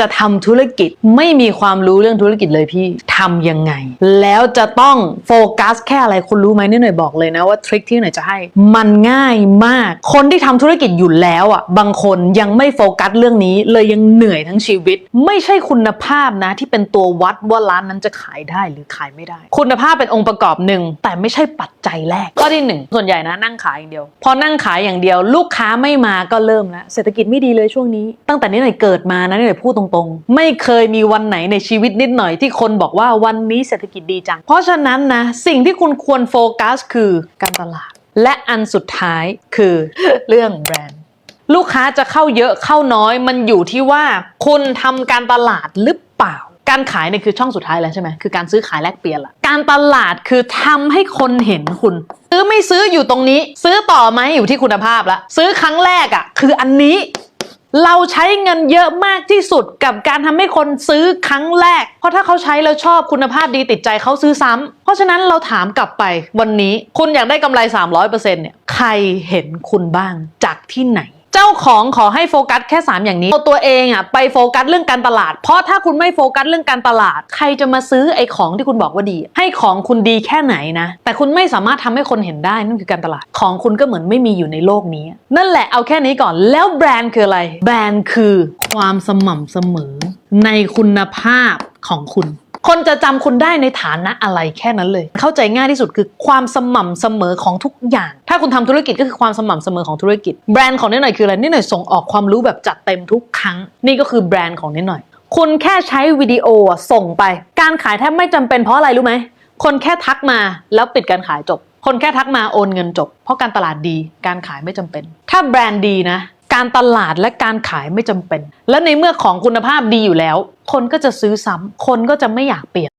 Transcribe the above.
จะทำธุรกิจไม่มีความรู้เรื่องธุรกิจเลยพี่ทำยังไง แล้วจะต้องโฟกัสแค่อะไรคุณรู้ไหมนี่หน่อยบอกเลยนะว่าทริคที่หน่อยจะให้ มันง่ายมาก คนที่ทำธุรกิจอยู่แล้วอะบางคนยังไม่โฟกัสเรื่องนี้เลยยังเหนื่อยทั้งชีวิต ไม่ใช่คุณภาพนะที่เป็นตัววัดว่าร้านนั้นจะขายได้หรือขายไม่ได้ คุณภาพเป็นองค์ประกอบหนึ่งแต่ไม่ใช่ปัจจัยแรกข้อที่หนึ่งส่วนใหญ่นะนั่งขายอย่างเดียว พอนั่งขายอย่างเดียว ลูกค้าไม่มาก็เริ่มแล้วเศรษฐกิจไม่ดีเลยช่วงนี้ ตั้งแต่นี้หน่อยเกิดมานะนี่หน่อยพูดตรงๆ ไม่เคยมีวันไหนในชีวิตนิดหน่อยที่คนบอกว่าวันนี้เศรษฐกิจดีจัง เพราะฉะนั้นนะ สิ่งที่คุณควรโฟกัสคือการตลาด และอันสุดท้ายคือเรื่องแบรนด์ลูกค้าจะเข้าเยอะเข้าน้อยมันอยู่ที่ว่าคุณทำการตลาดหรือเปล่า การขายเนี่ยคือช่องสุดท้ายแล้วใช่ไหมคือการซื้อขายแลกเปลี่ยนละการตลาดคือทำให้คนเห็นคุณ ซื้อไม่ซื้ออยู่ตรงนี้ ซื้อต่อไหมอยู่ที่คุณภาพละซื้อครั้งแรกอะ่ะคืออันนี้ เราใช้เงินเยอะมากที่สุดกับการทำให้คนซื้อครั้งแรก เพราะถ้าเขาใช้แล้วชอบคุณภาพดีติดใจเขาซื้อซ้ำเพราะฉะนั้นเราถามกลับไปวันนี้ คุณอยากได้กำไร 300%เนี่ยใครเห็นคุณบ้างจากที่ไหนาของขอให้โฟกัสแค่ 3 อย่างนี้เอาตัวเองอะไปโฟกัสเรื่องการตลาด เพราะถ้าคุณไม่โฟกัสเรื่องการตลาด ใครจะมาซื้อไอ้ของที่คุณบอกว่าดี ให้ของคุณดีแค่ไหนนะ แต่คุณไม่สามารถทำให้คนเห็นได้นั่นคือการตลาดของคุณก็เหมือนไม่มีอยู่ในโลกนี้ นั่นแหละเอาแค่นี้ก่อนแล้วแบรนด์คืออะไร แบรนด์คือความสม่ำเสมอในคุณภาพของคุณ คนจะจำคุณได้ในฐานะอะไรแค่นั้นเลย เข้าใจง่ายที่สุดคือความสม่ำเสมอของทุกอย่าง ถ้าคุณทำธุรกิจก็คือความสม่ำเสมอของธุรกิจ แบรนด์ของนิดหน่อยคืออะไรนิดหน่อยส่งออกความรู้แบบจัดเต็มทุกครั้ง นี่ก็คือแบรนด์ของนิดหน่อย คุณแค่ใช้วิดีโอส่งไป การขายแทบไม่จำเป็นเพราะอะไรรู้ไหมคนแค่ทักมาแล้วปิดการขายจบ คนแค่ทักมาโอนเงินจบ เพราะการตลาดดีการขายไม่จำเป็น ถ้าแบรนด์ดีนะ การตลาดและการขายไม่จำเป็น และในเมื่อของคุณภาพดีอยู่แล้ว คนก็จะซื้อซ้ำคนก็จะไม่อยากเปลี่ยน